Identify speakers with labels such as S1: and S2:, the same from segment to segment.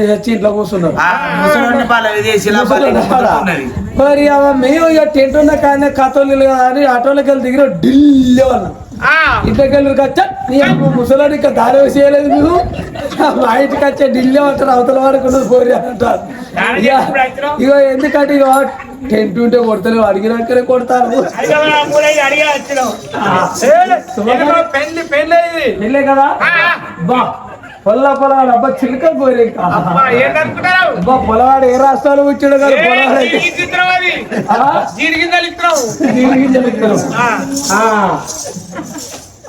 S1: వచ్చి ఇంట్లో కూర్చున్నారు. మరి మేము ఇక టెంట్ ఉన్న కానీ కథలు కదా అని ఆటోలోకి వెళ్ళి దిగిన. ఢిల్లీ వాళ్ళు ఇంట్లోకి వెళ్ళి అమ్మ ముసలోని ఇంకా దారి వేసి చేయలేదు మీరు మా ఇంటికి వచ్చే ఢిల్లీ అంటారు అవతల వరకు ఉన్నది పోరి అంటారు ఇక ఎందుకంటే ఇక టెంట్ ఉంటే కొడతారు అడిగినాకనే కొడతారు. వెళ్ళే కదా? బా. పొల్ల పొలవాడు అబ్బా చిలుక పోయి ఇంకా
S2: ఏంటనుకుంటారు
S1: అబ్బా పొలవాడు ఏ రాష్ట్రాలు వచ్చాడు కదా పొలవాడు.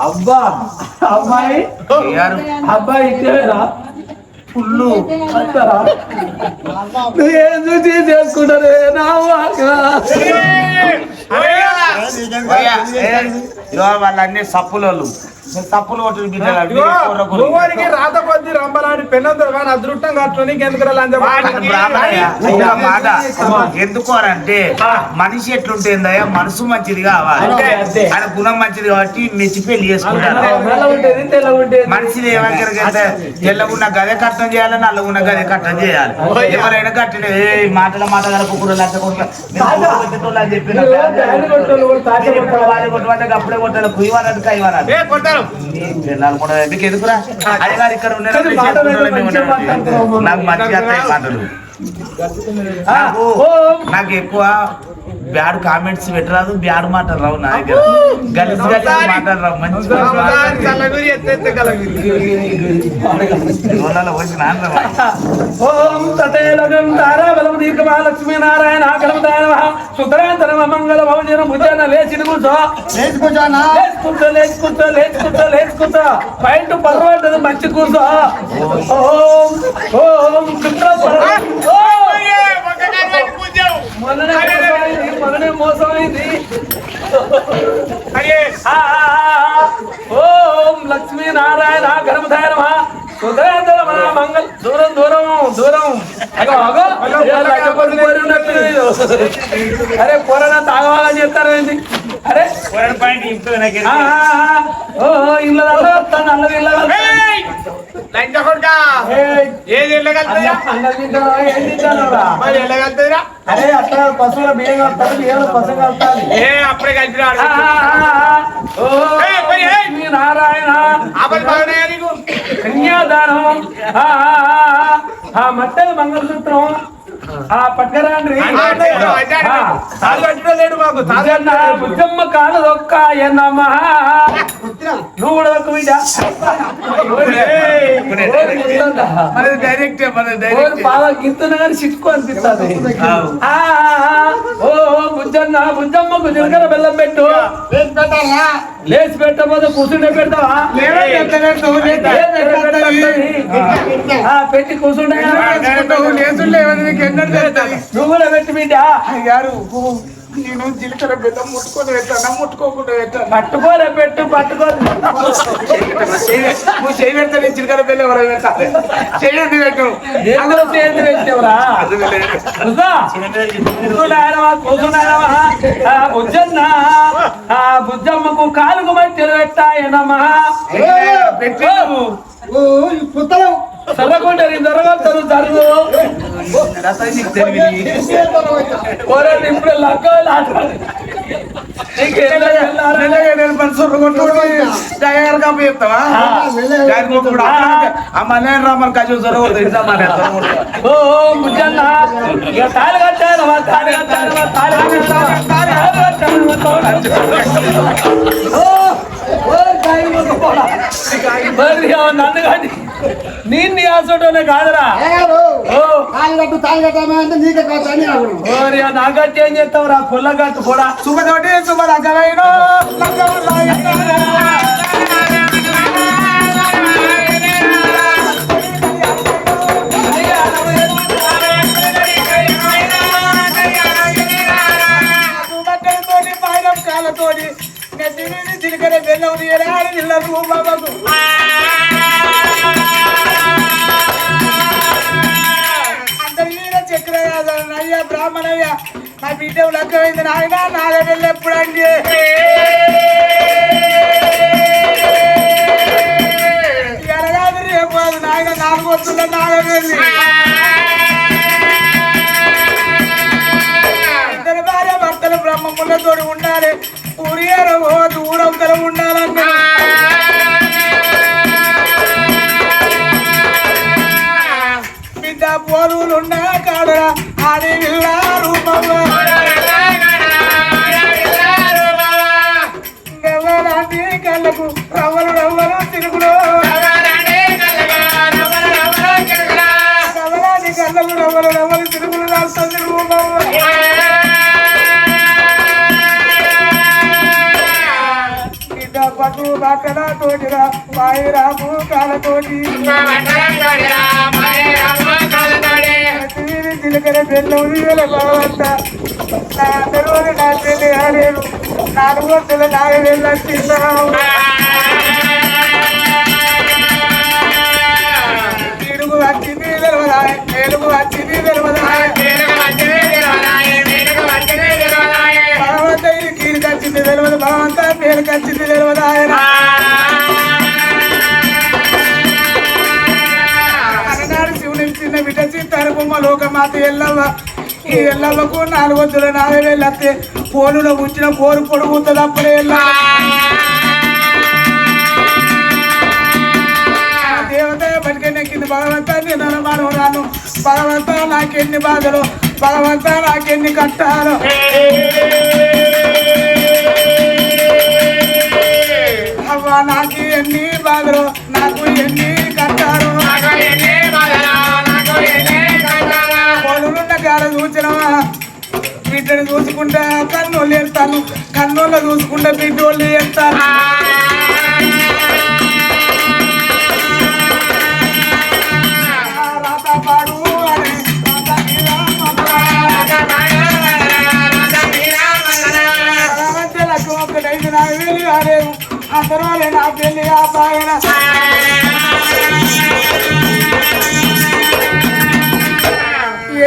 S1: అబ్బా అమ్మాయి అబ్బాయి
S3: పుల్లు
S1: అంటారా నువ్వేం చూసి చేసుకుంటారే నా
S3: వాళ్ళన్నీ సప్పులోళ్ళు
S2: ఇదిగో, భూమానికి రాత కొద్ది కానీ అదృష్టం కట్టుకొని ఎందుకు
S3: మాట ఎందుకు అంటే మనిషి ఎట్లుంటుందయ్యా మనసు మంచిది కావాలి. ఆయన గుణం మంచిది కాబట్టి మెచ్చి పెళ్ళి చేసుకుంటారు మనిషిని ఏమంటారు తెల్లగున్న గదే కట్టం చేయాలి నల్లగున్న గదే కట్టం చేయాలి. ఎవరైనా కట్టిన ఏ మాటల మాట కలపకూడదు అని చెప్పిన
S1: బ్యాడ్ కొట్టాలి,
S3: అప్పుడే కొట్టాలి కుయ్యమన్నట్టు కయ్యమన్నట్టు మీకు ఎందుకురా? ఇక్కడ
S1: మాట్లాడుతున్నావు.
S3: నాకు మంచిగా మాటలు నాకు
S1: ఓ,
S3: ఎక్కువ బ్యాడ్ కామెంట్స్ పెట్టరాదు బ్యాడ్ మాటలు రావు నా దగ్గర. గలీజ్ గలీజ్ మాటలు రావు మంచి రోజులలో
S1: ఓం తారాబలం దీర్ఘమహాలక్ష్మీ నారాయణ ఆకలముదాయ నమః. సుతరాంతరమ మంగళ భవజన భుజన లేచిన కూర్చో లేచుకుంటా లేచుకుంటా లేచుకుంటా లేచుకుంటా పైన పర్వాలేదు మంచి కూర్చో. ఓం ఓం శుక్ర పర్వ- ఓం. మొన్ననే మోసమైంది, మొన్ననే మోసమైంది ఆ, ఆ, ఆ, ఓం లక్ష్మీ నారాయణ మంగళ దూరం దూరం దూరం. అరే పొరన తాగవాలని చెప్తారు ఏంటి అరే. ఇళ్ళ వస్తాను అన్నది
S2: కొడుకా? ఏది వెళ్ళగలుగుతుందా
S1: అన్నది అరే అట్లా పశువుల బియ్యం కలుపుతారు బియ్యం పశువు కలుపుతారు.
S2: ఏ అప్పుడే ఏయ్.
S1: లక్ష్మీ నారాయణ.
S2: ఆపద బాగున్నాయా నీకు.
S1: కన్యాదానం. ఆ మట్టెల మంగళసూత్రం. ఆ.
S2: లేడు మాకు
S1: కాలు నువ్వు కూడా దొక్క బిడ్డ
S3: మనది డైరెక్ట్
S1: బాగా గిత్తున్నా కానీ సిట్టుకో అనిపిస్తుంది. ఓ బుజ్జన్న బుజ్జమ్మకు జీలకర్ర బెల్లం పెట్టు.
S4: లేచి పెట్టాలా?
S1: లేచి పెట్టబోతే కూర్చుంటే పెడతావా? పెట్టి కూర్చుంటే
S2: నువ్వు
S1: కూడా పెట్టి బిడ్డ.
S2: అయ్యారు నేను జీలకర్ర బెల్లం ముట్టుకొని పెట్టాను ముట్టుకోకుండా పెట్టాను
S1: పట్టుకోలే పెట్టు పట్టుకో
S2: నువ్వు చేయి పెడతా నేను జీలకర్ర బెల్లం ఎవరో పెడతా చేయండి పెట్టు
S1: ఎందులో చేతి పెట్టేవరా బుజ్జన్న బుజ్జమ్మకు కాలుకు మధ్యలో పెట్టాయనమా
S2: పెట్టి
S4: ఓ ఈ పుత్తలం.
S1: చదవకుండా నేను దొరగలుగుతాను జరుగు కోరండి ఇప్పుడు లక్కలు ఆడాలి నీకు ఎట్లా వెళ్ళాలి?
S2: మెల్లగా నేను మనసు కొట్టుకొని జాగ్రత్తగా కప్ప చెప్తావా దానికి ఇప్పుడు ఆ మల్లయ్య రామన్ కాజు జరగదు
S1: కానీ నిన్ను ఆసోటోనే కాదురా.
S4: తాళి కట్టామా అంటే నీకే కావచ్చు అని
S1: ఓరి నాగట్టి ఏం చేస్తావురా? పుల్ల కట్టు కూడా.
S2: శుభతోటి శుభ రంగమైన నెత్తి మీద చిలకర బెల్లం తీయరాని ఇళ్ళకు బాబాకు చక్ర బ్రాహ్మణయ్య నా బిడ్డ లక్కమైంది నాయన నాగ వెళ్ళి ఎప్పుడండి ఎరగాదు రేపు కాదు నాయన నాలుగు వస్తువుల నాగవేలి ఇద్దరు భార్య భర్తలు బ్రహ్మములతో ఉండాలి. ఊరియర పోదు ఊరవతల ఉండాలన్నా బిడ్డ పోరులున్న కాడరా ఆడి విల్లా రూపమ్మ ఎవరాంటి కళ్ళకు రవ్వలు రవ్వలు తిరుగుడు ఎవరాంటి కళ్ళకు రవ్వలు రవ్వలు తిరుగులు రాస్తుంది రూపమ్మ పట్టు బట్టల తోటిరా వాయిరాము కాలతోటి తీరి చిలకల బెల్లం వీల భగవంత నా అందరూ నా పెళ్ళి ఆడేరు నాలుగు వందల నాలుగు వేల ఈ నాలుగు వందల నాలుగు వేలు వస్తే పోలులో ఉంచిన పోరు పొడుగుతుంది అప్పుడే ఎల్లవ్వ దేవత బతికెన్నెక్కింది భగవంత నేను అనుమానం రాను. భగవంత నాకెన్ని బాధలు భగవంత నాకెన్ని కట్టాలు అవ్వ నాకు ఎన్ని బాధలు బిడ్డను చూసుకుంటా కన్నోళ్ళు ఏస్తాను కన్నోళ్ళ చూసుకుంటా బిడ్డోళ్ళు ఏస్తాను రాత నా అని ఆ మీద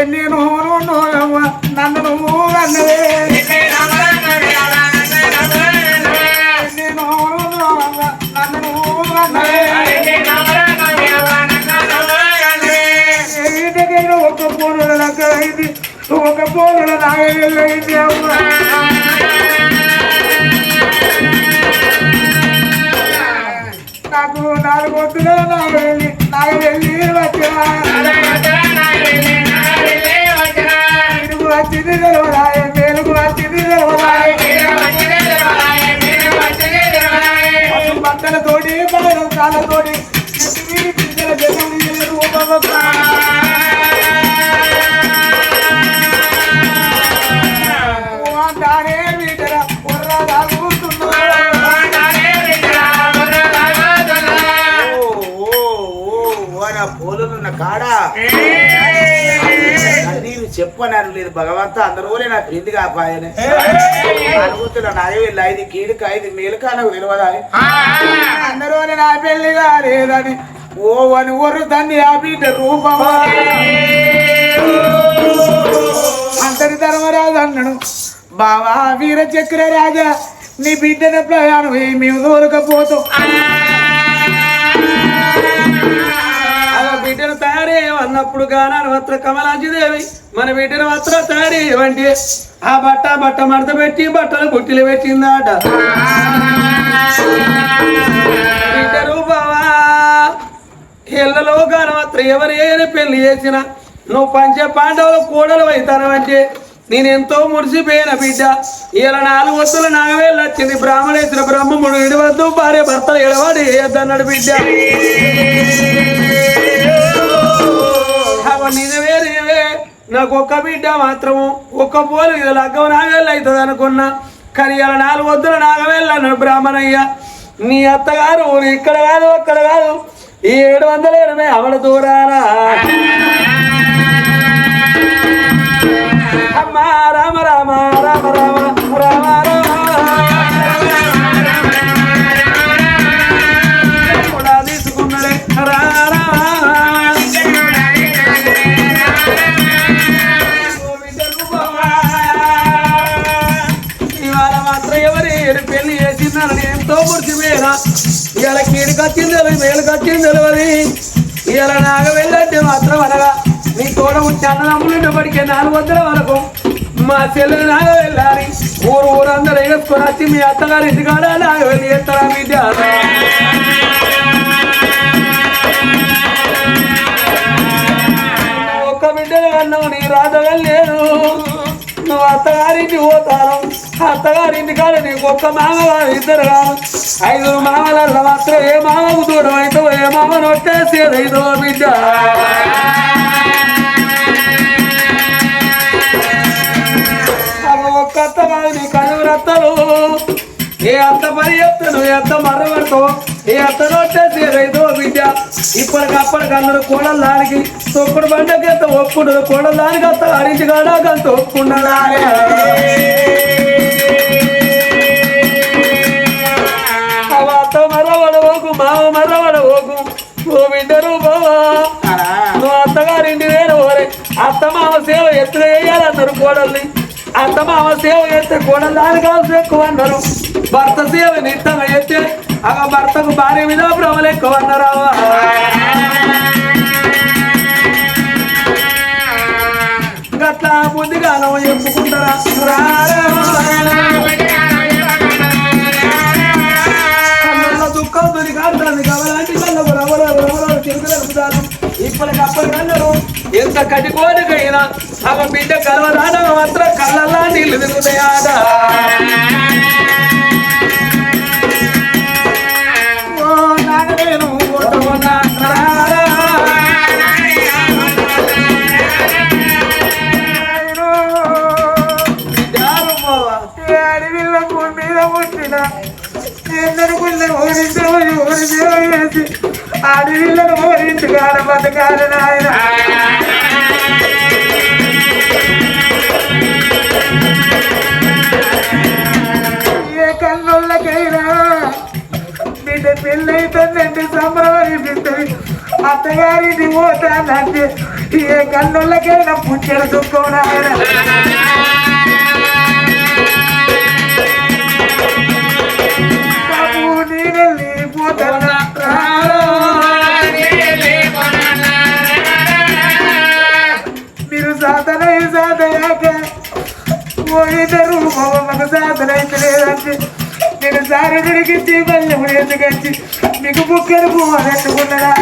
S2: నేను నోయవ్వ నన్ను నువ్వు అన్నవే. ఒక పూల ఒక నాగైంది అవ్వ. నాకు నాలుగు వద్దులే నాగ వెళ్ళి
S3: నాగ వెళ్ళి వచ్చా చెప్పనని లేదు భగవంత అందరూ నా ప్రీతి కాపాయనే. అనుకుంటున్నా నాయ వెళ్ళి ఐదు కీడుక ఐదు మేలుక నాకు తెలియదా
S2: అందరూ నా పెళ్ళిగా లేదని ఓ అని ఒరు తన్ని ఆ బిడ్డ రూపం అంతటి ధర్మరాజు అన్నాడు బావా వీర చక్ర రాజా నీ బిడ్డన ప్రయాణం మేము దూరకపోతాం
S1: అలా బిడ్డను తయారీ అన్నప్పుడు గానాను వస్త్ర కమలాంజిదేవి మన పెట్టిన వస్త్ర తయారీ వంటి ఆ బట్ట బట్ట మడత పెట్టి బట్టలు బుట్టిలు పెట్టిందాట. బిడ్డ రూపావా ఇళ్ళలో గానవత్ర ఎవరు ఏని పెళ్ళి చేసిన నువ్వు పంచ పాండవులు కూడలు అవుతానవంటే నేను ఎంతో మురిసిపోయిన బిడ్డ. ఇలా నాలుగు వస్తువులు నాగవేళ్ళు వచ్చింది బ్రాహ్మణేశ్వర బ్రహ్మముడు ఇడవద్దు భార్య భర్తలు ఇడవాడు వేయద్దన్నాడు బిడ్డ. నిజమే నిజమే. నాకు ఒక్క బిడ్డ మాత్రము ఒక్క పోలు ఇది లగ్గం నాగవేళ్ళు అవుతుంది అనుకున్నా. కానీ ఇలా నాలుగు వద్దులు నాగవేళ్ళు అన్నాడు బ్రాహ్మణయ్య. నీ అత్తగారు ఇక్కడ కాదు అక్కడ కాదు. ఈ ఏడు వందల ఎనభై అవడ దూరారా తోడ వచ్చి నాలుగు వందల వరకు. మా చెల్లెలు నాగ వెళ్ళాలి. ఊరు ఊరందరూ వేసుకొని వచ్చి మీ అత్తగారి ఇంటికాడ నాగా వెళ్ళి చేస్తారా విద్య ఒక్క బిడ్డలు కన్నావు నీ రాధగా లేదు నువ్వు అత్తగారింటి పోతాను. అత్తగారింటి కాడ నీకు ఒక్క మామగారు ఇద్దరు కాదు ఐదుగురు మామల మాత్రం ఏ మామకు దూరం అవుతావు ఏ మామను వచ్చేసేది ఏదైదో బిడ్డ. అత్తలు? ఏ అత్త పని చెప్తాను ఏ అత్త ఏ అత్తను వచ్చేసి ఏదైదో బిడ్డ. ఇప్పటికప్పటికి అందరూ కోడలు దానికి తొక్కుడు బండకి ఎంత ఒప్పుడు కోడలు దానికి అత్త అరించి కాడా అంత ఒప్పుకున్నాడా అత్త మావ మర్రబడ ఓకు ఓ బిడ్డరు బావా నువ్వు అత్తగారింటి వేరు ఓరే అత్త మామ సేవ ఎత్తుగా వేయాలన్నారు కోడల్ని. అత్త మామ సేవ చేస్తే కోడలు దాని కావాల్సి ఎక్కువ అన్నారు భర్త సేవ నిత్యం ఎత్తే ఆ భర్తకు భార్య మీద భ్రమలు ఎక్కువ అన్నారు గట్లా బుద్ధిగానం చెప్పుకుంటారా కళ్ళల్లో దుఃఖం దొరికి ఆడుతుంది కవలాంటి కళ్ళ రవల రవల తిరుగుతారు ఇప్పటికప్పటికన్నారు ఎంత బిడ్డ కలవరాడ మాత్రం కళ్ళల్లా నీళ్ళు తిరుగుతాయాడ
S2: అడవిలో భూమి మీద అడవిలో ఓరించు కాడ బతకాలి నాయన. పెళ్ళైతుందంటే సంబరం అనిపిస్తుంది అత్తగారిని పోతానంటే ఏ కన్నులకైనా పుచ్చడు దుఃఖం నాయన మీరు సాధన సాధయాక పోయిద్దరు మగ సాధన అయితే లేదంటే నేను సారి తిరిగి మళ్ళీ ఎందుకంచి మీకు బుక్కలు పోవాలనుకున్నారా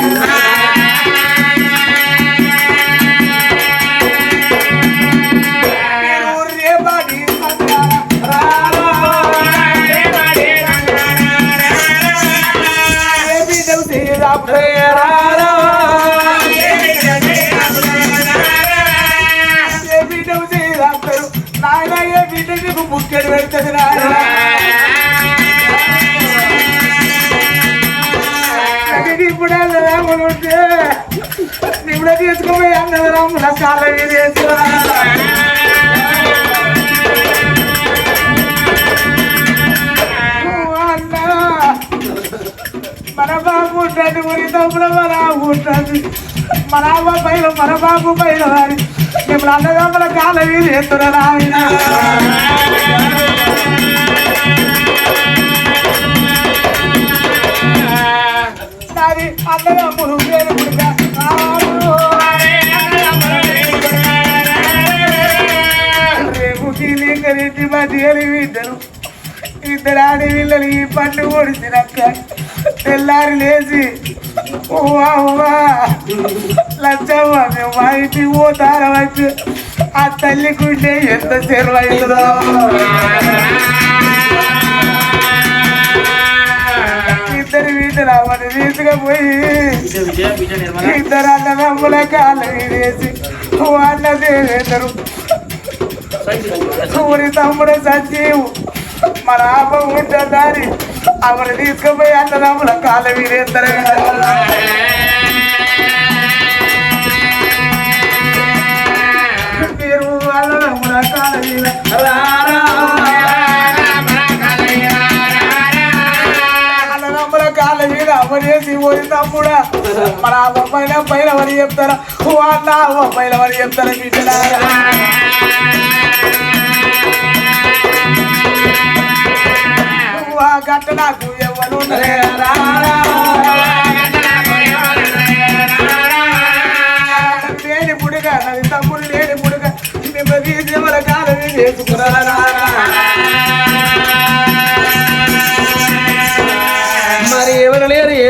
S2: మీరు నాయన ఏ బిడ్డ నీకు బుక్కెడు పెడుతుంది నాయన ఇప్పుడు తీసుకుపోయి అన్నది రాముల కాళ్ళ మన బాబు ఉంటుంది ఉరి మన అవ్వ ఉంటుంది. మన అమ్మ పైన మన బాబు పైన వారి. మిమ్మల్ని అన్నదమ్ముల కాళ్ళ మీద ఎత్తురా ఆయన నాది అన్నదమ్ములు వేరు తీయలి ఇద్దరు ఇద్దరు ఆడపిల్లలు ఈ పండు ఓడిచినాక తెల్లారి లేచి లచ్చమ్మ లచ్చవ్వ మేము మా ఇంటికి పోతార వచ్చి ఆ తల్లికుంటే ఎంత చెరువైతుందో ఇద్దరు వీధులు అవని తీసుకుపోయి ఇద్దరు అన్న అన్నదమ్ముల కాళ్ళ వేసి ఓ అన్న దేవేందరు ఊరి తమ్ముడు సంజీవు. మన ఆప ఉంటుందని ఆమెను తీసుకుపోయి అన్నదమ్ముల కాళ్ళ వీరేద్దరు మీరు అన్నదమ్ముల కాళ్ళ అన్నదమ్ముల కాళ్ళ మీద అవనేసి ఊరి తమ్ముడా మన అవ్వ పైన పైన వరి చెప్తారా? వాళ్ళ పైన వరి చెప్తారా గట్ట నాకు ఎవరు లేని పుడుగా నది తమ్ముడు లేని పుడుగా మిమ్మల్ని దేవల
S1: కాలం చేసుకురా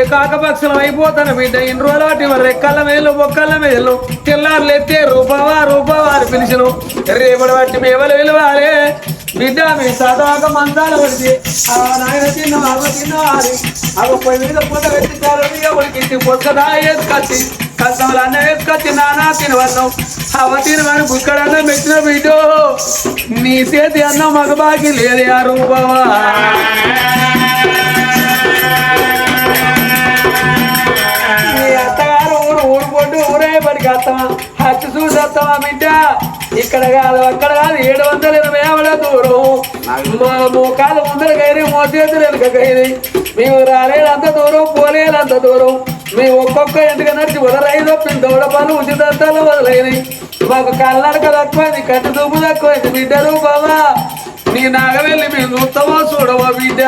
S1: కాకపక్షం అయిపోతాను బిడ్డ. ఇన్ని రోజుల వాటి మరి రెక్కల మేలు బొక్కల మేలు. తెల్లారులు ఎత్తే రూపవా రూపవా అని పిలిచను. రేపటి వాటి మేవలు విలువాలే. బిడ్డ మీ సదాక మంచాలు పడితే ఆ నాయన తిన్న అవ తిన్నవారి అవ పొయ్యి మీద పూత పెట్టించారు ఎవరికి ఇంటి వేసుకొచ్చి కష్టాలు అన్న వేసుకొచ్చి నానా తినవన్నాం. అవ తినవని బుక్కడన్న మెచ్చిన బిడ్డ. నీ చేతి అన్న మగబాకి లేదు ఆ రూపవా. వస్తావా బిడ్డ? ఇక్కడ కాదు అక్కడ కాదు ఏడు వందల ఎనభై ఆవిడ దూరం. మా మోకాలు ముందర గైరి మోచేతులు వెనుక గైరి. మేము రాలేదంత దూరం పోలేదంత దూరం. మేము ఒక్కొక్క ఇంటికి నడిచి వదలైదో దౌడ పనులు ఉచితాలు వదలైనవి మాకు కళ్ళడక తక్కువైంది కట్టు చూపు తక్కువైంది బిడ్డరు బాబా నీ నాగవెళ్ళి మేము చూస్తామో చూడవా బిడ్డ?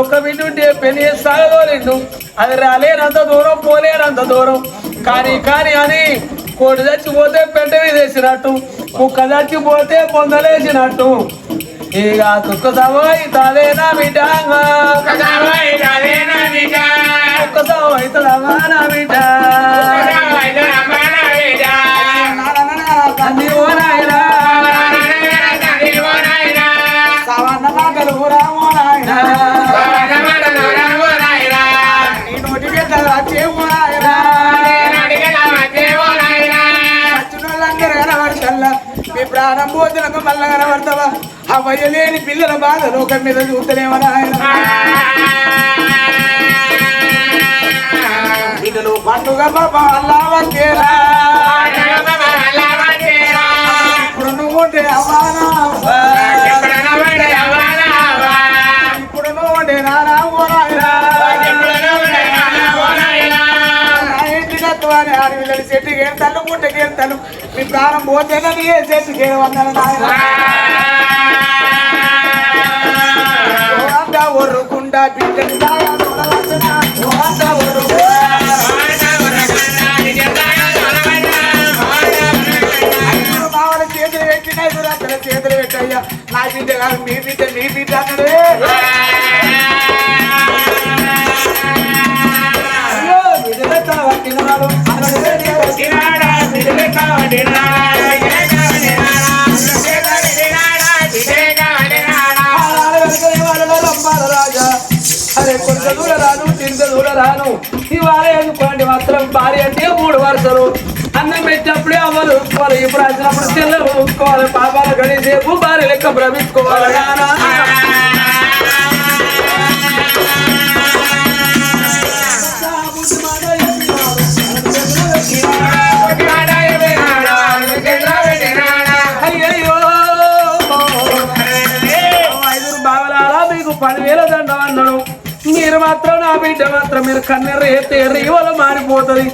S1: ఒక్క బిడ్డ ఉంటే పెళ్ళి సాగోలిండు. అది రాలేనంత దూరం పోలేనంత దూరం. కానీ కానీ అని కోడి చచ్చిపోతే పెట్ట వేసినట్టు కుక్క చచ్చిపోతే పొందలేసినట్టు ఇక తుక్క సవాయి తాదేనా బిడ్డంగా ఒక్క సవాయి తదమా నా బిడ్డ. అన్ని ఓ నాయనా
S2: సవన్న మాటలు రామో నాయన మీ ప్రాణం పోతులకు మళ్ళా కనబడతావా? అవ్వయ్య లేని పిల్లల బాధ లోకం మీద చూస్తలేమో నాయన? పిల్లలు పండుగ పాప అల్లా ఇప్పుడు నువ్వు ఉంటే అవ్వానా చెట్టుకి ఏం నాయన ఓరంతా ఒర్రుకుంటా బిడ్డని దాయా తొడవచ్చునా. ఓరంతా ఒర్రుకుంటా. ఐదుగురు మావల చేతులు పెట్టిన చేతులు పెట్టయ్యా నా బిడ్డ కాదు మీ బిడ్డ మీ బిడ్డ అన్నదే
S1: అరే కొంత దూర రాను తిరిగి దూర రాను. ఇవాళ అనుకోండి మాత్రం భార్య అంటే మూడు వరుసలు. అన్నం పెట్టినప్పుడే అవ్వలు ఊసుకోవాలి ఇప్పుడు వచ్చినప్పుడు తెల్లలు ఊసుకోవాలి పాపాలు గడిసేపు భార్య లెక్క భ్రమించుకోవాలి. మాత్రం నా బిడ్డ మాత్రం మీరు కన్నెర్ర ఎత్తే రీవలు మారిపోతుంది.